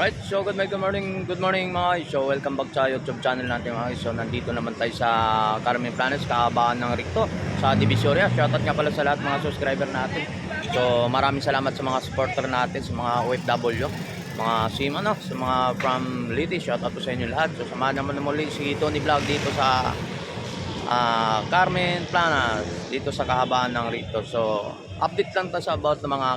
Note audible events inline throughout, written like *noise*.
Alright, so good morning, good morning, mga guys. So welcome back sa YouTube channel natin mga guys. So nandito naman tayo sa Carmen Planes, kahabaan ng Ricto sa Divisoria. Shoutout nga pala sa lahat mga subscriber natin. So maraming salamat sa mga supporter natin, sa mga OFW, mga sim ano, sa mga from Liti. Shoutout po sa inyo lahat. So samahan naman na muli si Tony Vlog dito sa ah, Carmen Planas, dito sa kahabaan ng Ricto. So update lang tayo sa about ng mga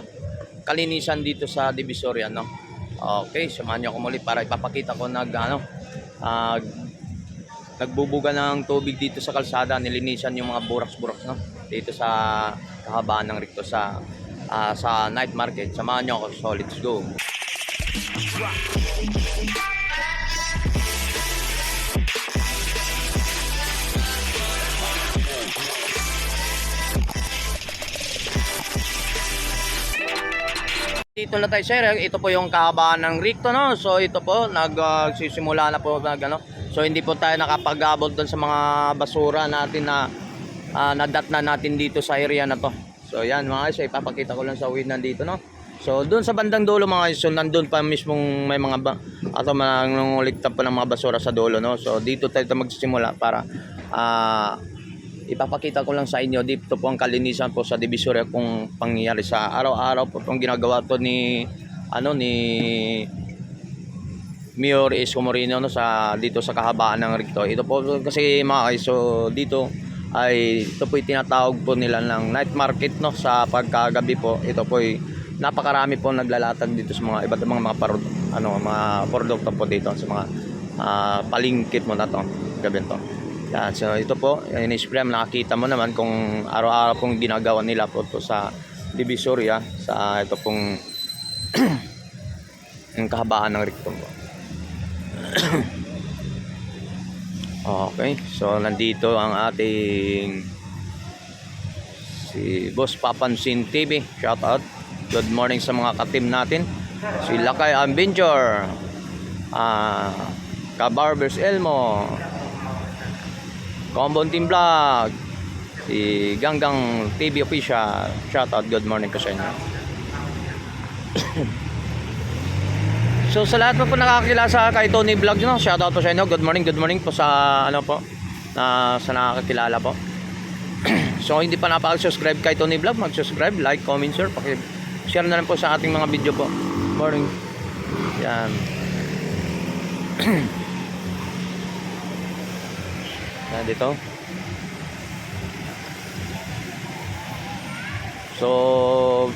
kalinisan dito sa Divisoria, no? Okay, samahan niyo ako muli para ipapakita ko nag ano, ah, nagbubuga ng tubig dito sa kalsada, nilinisan yung mga buraks-buraks no dito sa kahabaan ng Ricto sa ah, sa night market. Samahan niyo ako. So, let's go. Dito na tayo sir, ito po yung kahabaan ng Ricto no. So ito po nagsisimula na po nag ano. So hindi po tayo nakapag-abot sa mga basura natin na uh, nadat na natin dito sa area na to. So yan mga guys, ipapakita ko lang sa uwi nandito no. So doon sa bandang dulo mga guys, so nandun pa mismong may mga ba ato manangulikta pa ng mga basura sa dulo no. So dito tayo magsisimula para ah ipapakita ko lang sa inyo dito po ang kalinisan po sa Divisoria kung pangyayari sa araw-araw po itong ginagawa to ni ano ni Mayor Isko Moreno no sa dito sa kahabaan ng Ricto. Ito po kasi mga so dito ay ito po tinatawag po nila ng night market no sa pagkagabi po. Ito po ay napakarami po naglalatag dito sa mga iba't ibang mga parod, ano mga produkto po dito sa mga ah, palingkit mo na to gabi to. Yan, so ito po, in-spray nakakita mo naman kung araw-araw pong ginagawa nila po to sa Divisoria sa ito pong *clears throat* yung kahabaan ng Ricton po. *clears throat* okay, so nandito ang ating si Boss Papansin TV. Shout out. Good morning sa mga ka-team natin. Si Lakay Adventure. Ah, Kabarbers Elmo. Combon Team Vlog. Si Ganggang TV Official. Shout out. Good morning po sa inyo. *coughs* So sa lahat po po nakakakilala sa kay Tony Vlog no, shout out po sa inyo. Good morning, good morning po sa ano po na sa nakakakilala po. *coughs* so hindi pa napaka-subscribe kay Tony Vlog, mag-subscribe, like, comment, share, paki-share na lang po sa ating mga video po. Morning. Yan. *coughs* Yan dito. So,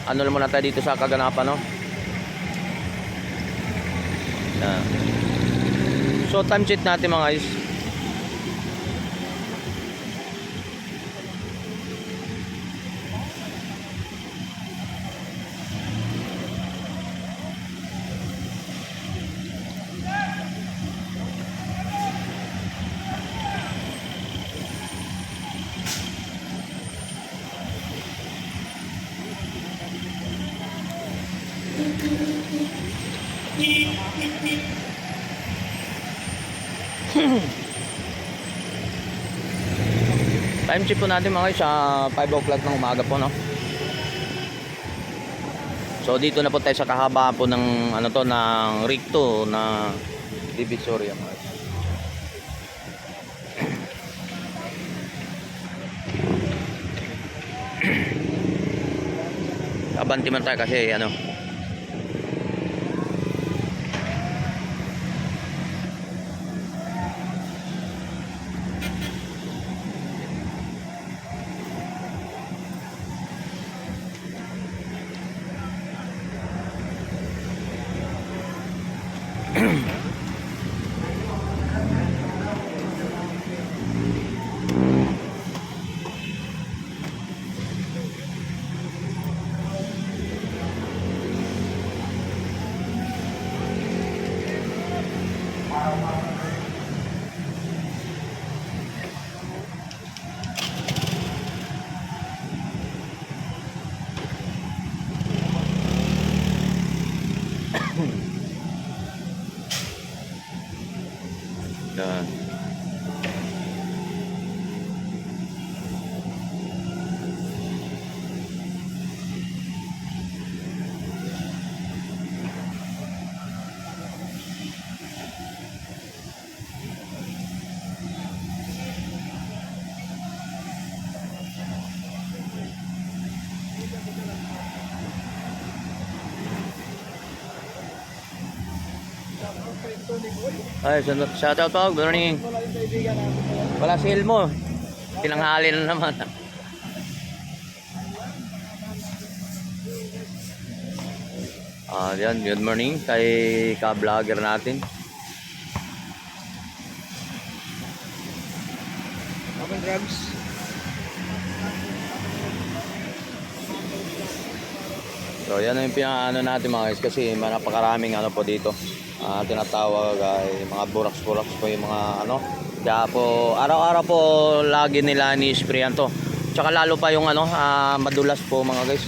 ano muna tayo dito sa kaganapan, no? Yan. So, time check natin mga guys. *laughs* Time check po natin mga guys sa 5 o'clock ng umaga po no. So dito na po tayo sa kahaba po ng ano to ng Ricto na Divisoria mga guys. *clears throat* Abanti man tayo kasi ano Ay, shout out po. Morning. Wala si Elmo. Tinanghali na naman. Ah, yan. Good morning kay ka-vlogger natin. Open drugs. So yan yung pinakaano natin mga guys kasi napakaraming ano po dito. Ah, tinatawag ay mga buraks-buraks po yung mga ano. Kaya po araw-araw po lagi nila ni-sprayan to. Tsaka lalo pa yung ano ah, madulas po mga guys.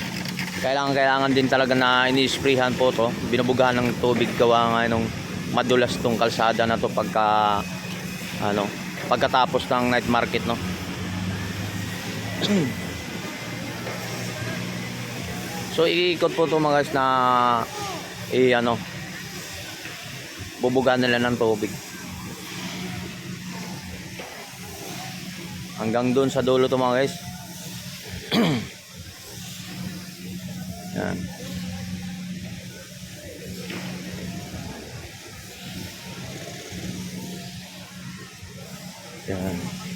Kailangan kailangan din talaga na ini-sprayhan po to. Binubugahan ng tubig gawa nga nung madulas tong kalsada na to pagka ano pagkatapos ng night market no. *clears throat* So iikot po to mga guys na i ano bubugan nila ng tubig. Hanggang doon sa dulo to mga guys. *clears throat* Yan. Yan.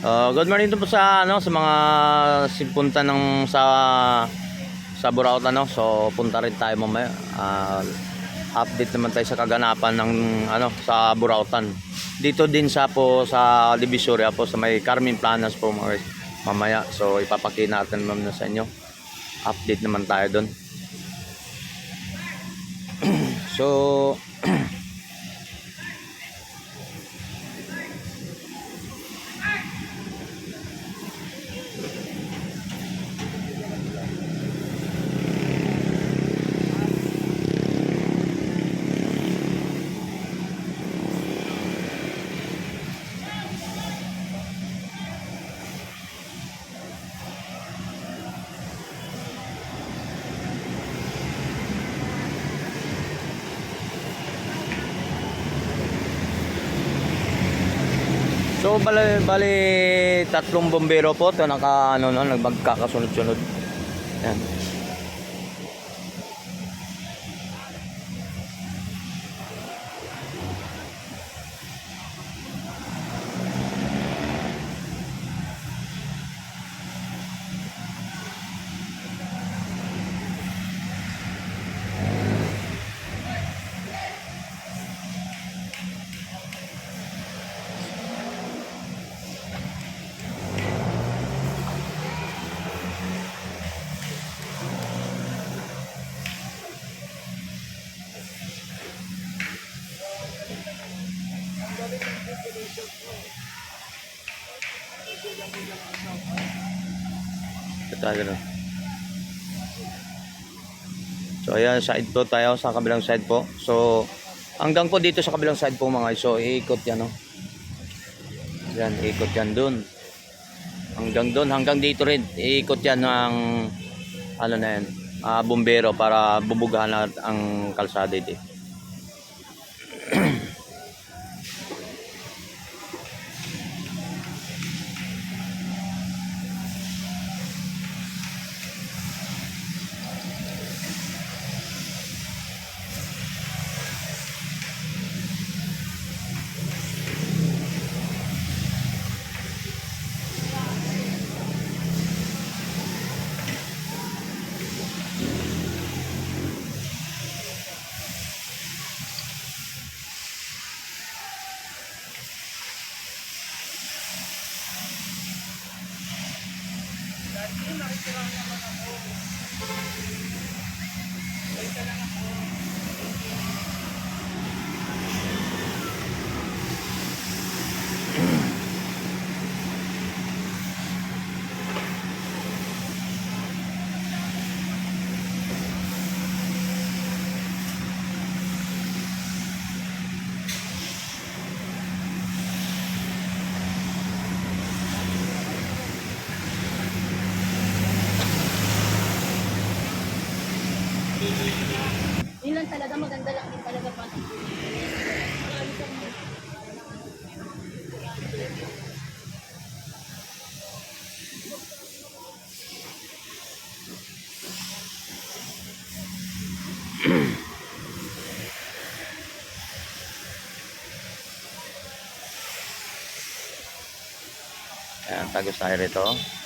Uh, good morning po sa ano sa mga sipunta ng sa sa Burautan no. So punta rin tayo mamaya. Ah, update naman tayo sa kaganapan ng ano sa Burautan. Dito din sa po sa Divisoria po sa may Carmen Planas po mga. Mamaya. So ipapakita natin muna sa inyo. Update naman tayo doon. *clears throat* so *clears throat* So bali, bali tatlong bombero po to naka ano no nagmagkakasunod-sunod. Yan. Ito ganun. So ayan, side po tayo sa kabilang side po. So hanggang po dito sa kabilang side po mga. So iikot yan no. Yan, ikot yan dun. Hanggang dun, hanggang dito rin. Iikot yan ng ano na yan, ah, bumbero para bubugahan ang kalsada dito. Yun lang talaga, maganda lang din talaga pa. Ayan, tagos tayo rito.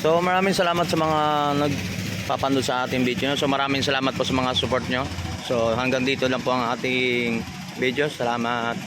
So maraming salamat sa mga nagpapanood sa ating video. So maraming salamat po sa mga support nyo. So hanggang dito lang po ang ating video. Salamat.